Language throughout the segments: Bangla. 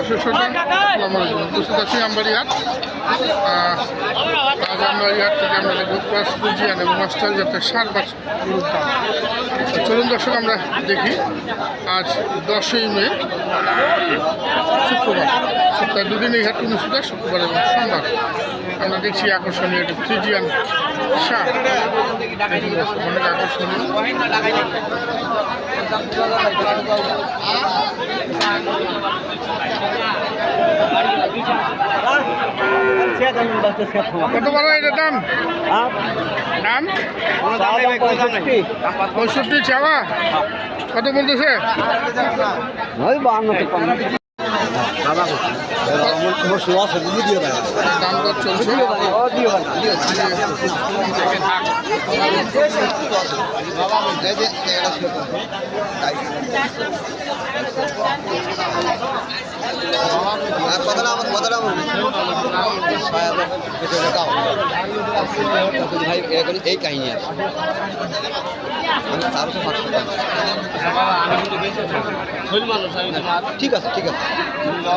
দর্শক উপস্থিত আছি আমবাড়ি হাট আহ, আজ আমবাড়ি থেকে আমরা ক্রস ফ্রিজিয়ান এবং মাস্টার সার দাম চলুন দর্শক আমরা দেখি। আজ দশই মে শুক্রবার। সপ্তাহে দুদিন এই হাট অনুষ্ঠিত হয়, শুক্রবার এবং সোমবার। আমরা দেখছি আকর্ষণীয় একটি ফ্রিজিয়ান সার। অনেক আকর্ষণীয়। কত বড় এটা দাম? দাম? পঁয়ষট্টি চাওয়া? কত বলতেছে? ওই তিপ্পান্ন দাম দর চলছে এই কাহিনী আছে আমি তারও তো পাঁচশো। ঠিক আছে ঠিক আছে না,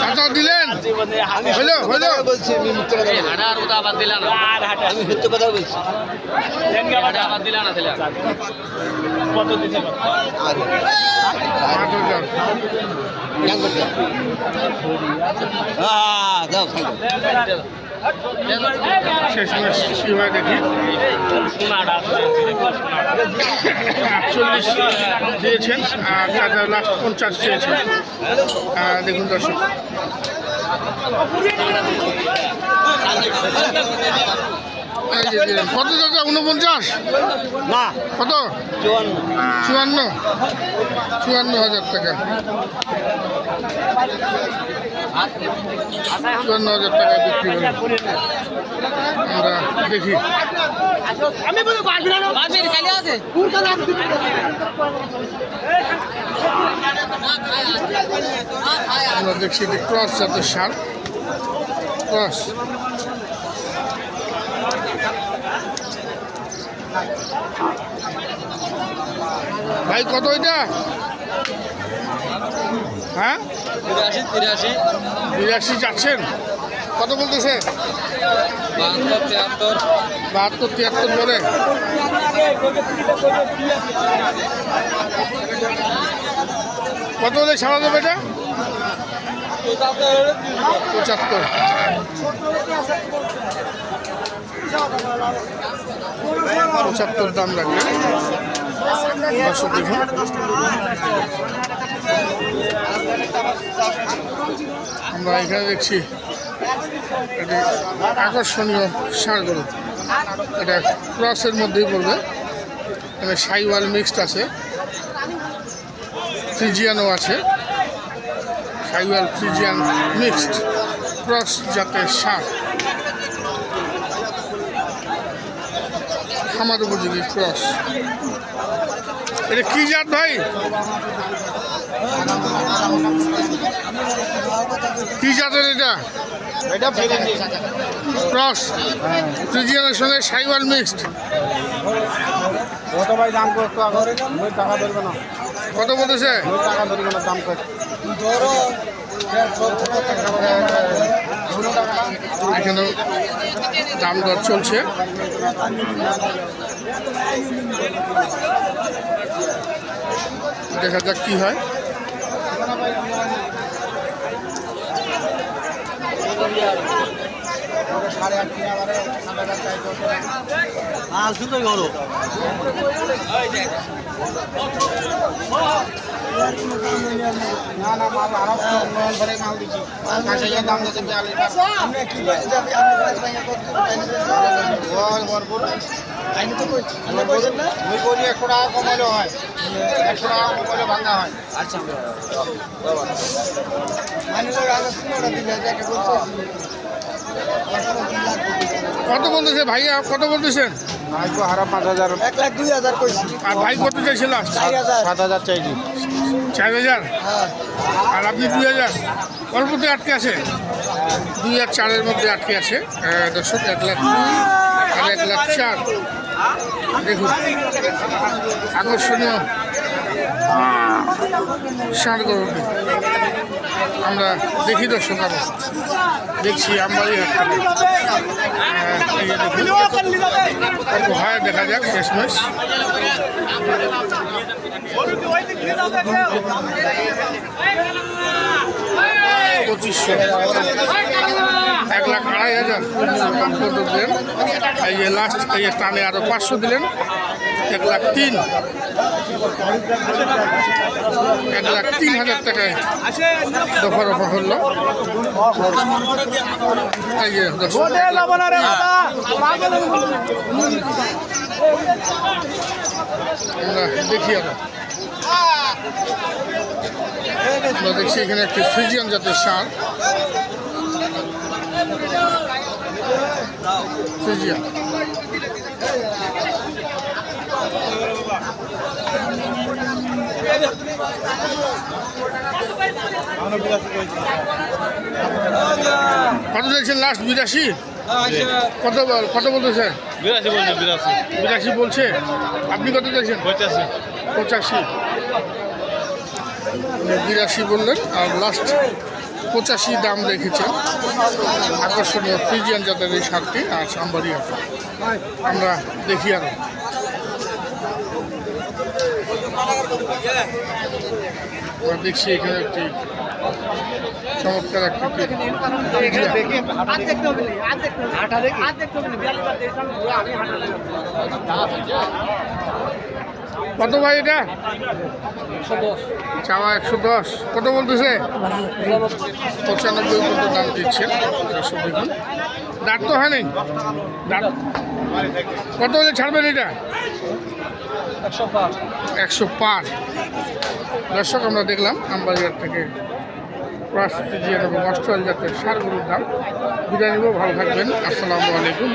কত দিলেন? বলছি আমি মিথ্যে কথা আমি সত্য কথা বলছি। আর? আট হ্যাঁ শেষমেশ কীভাবে দেখি আটচল্লিশ দিয়েছেন আর চাচা লাস্ট পঞ্চাশ চেয়েছেন দেখুন দর্শক। কত চাচা উনপঞ্চাশ? না। কত? চুয়ান্ন। চুয়ান্ন। চুয়ান্ন হাজার টাকা। চুয়ান্ন হাজার টাকায় বিক্রি হলো। আমরা দেখি। আমরা দেখছি ক্রস জাতের সার। ক্রস। ভাই কত এটা হ্যাঁ? তিরাশি তিরাশি। বিরাশি যাচ্ছেন? কত বলতেছে? বাহাত্তর তিয়াত্তর। বলে। কত হলে ছাড়া দেবে এটা? পঁচাত্তর। পঁচাত্তর দাম লাগবে আমরা এখানে দেখছি, এটি আকর্ষণীয় গরু এটা ক্রসের মধ্যেই পড়বে। এখানে সাইওয়াল মিক্সড আছে। ফ্রিজিয়ানও আছে। সাইওয়াল ফ্রিজিয়ান মিক্সড ক্রস জাতের সার। খামার উপযোগী ক্রস এটা কি জাত ভাই? কি জাতের এটা? এটা ক্রস। ফ্রিজিয়ানের সঙ্গে সাইওয়াল মিক্সড। কত ভাই দাম করতো আগে? ওই টাকা ধরবে না। কত বলতেছে? ওই টাকা ধরবে না দাম কত এখানেও দাম দর চলছে। দেখা যাক কি হয়। মাল শুধুই করো না না মাল আরও উন্নয়ন করে মাল দিচ্ছি কাছে গিয়ে দাম দিচ্ছে বিয়াল্লিশ আমরা কি যাবে আমরা ভাই কত ভরপুর আইনি তো কই আমরা কইছেন না মুই করি একশো টাকা কমাইলে হয় একশো টাকা কমাইলে ভাঙা হয় আচ্ছা মানুষের আগে শুনে দিলে যাকে বলছো কত বলতেছে ভাইয়া? কত বলতেছেন? আজকে হারা পাঁচ হাজার। এক লাখ দুই হাজার কইছি। আর ভাই কত চাইছে লাস্ট চার হাজার। সাত হাজার চাইছি। চার হাজার। আর আপনি দুই হাজার। অল্পতে আটকে আছে। দুই আর চারের মধ্যে আটকে আছে। দর্শক, এক লাখ দুই আর এক লাখ চার। দেখুন, আকর্ষণীয় ষাঁড় গরুটি আমরা দেখি দর্শক, আমরা দেখছি আমবাড়ি হাট থেকে। দেখা যাক শেষমেশ এক লাখ আড়াই হাজার দিলেন। এই যে লাস্ট এই টানে আরও পাঁচশো দিলেন। এক লাখ তিন। এক লাখ তিন হাজার টাকায় দফা রফা হলো এই যে দেখি আরও আমরা দেখছি এখানে একটি ফ্রিজিয়ান জাতের সার ফ্রিজিয়ান। কত চাইছেন? লাস্ট বিরাশি? কত বল- কত বলতেছে? বিরাশি বলছে বিরাশি। বিরাশি বলছে? আপনি কত চাইছেন? পঁচাশি। পঁচাশি। বিরাশি বললেন আর লাস্ট পঁচাশি দাম রেখেছেন আকর্ষণীয় ফ্রিজিয়ান জাতের এই সারটি আর সাম্বারি আছে। আমরা দেখি আর। আমরা দেখছি এখানে একটি চমৎকার একটি কত ভাই এটা? চাওয়া একশো দশ। কত বলতেছে? পঁচানব্বই কত দাম দিচ্ছে। দাঁত তো হয় নাই? দাঁত। কত হলে ছাড়বেন এটা? একশো পাঁচ দর্শক আমরা দেখলাম আমবাজার থেকে ক্রস পিজিয়ান এবং অস্ট্রেল জাতের সারগুলোর দাম। বিদায় ভালো থাকবেন আসসালামু আলাইকুম।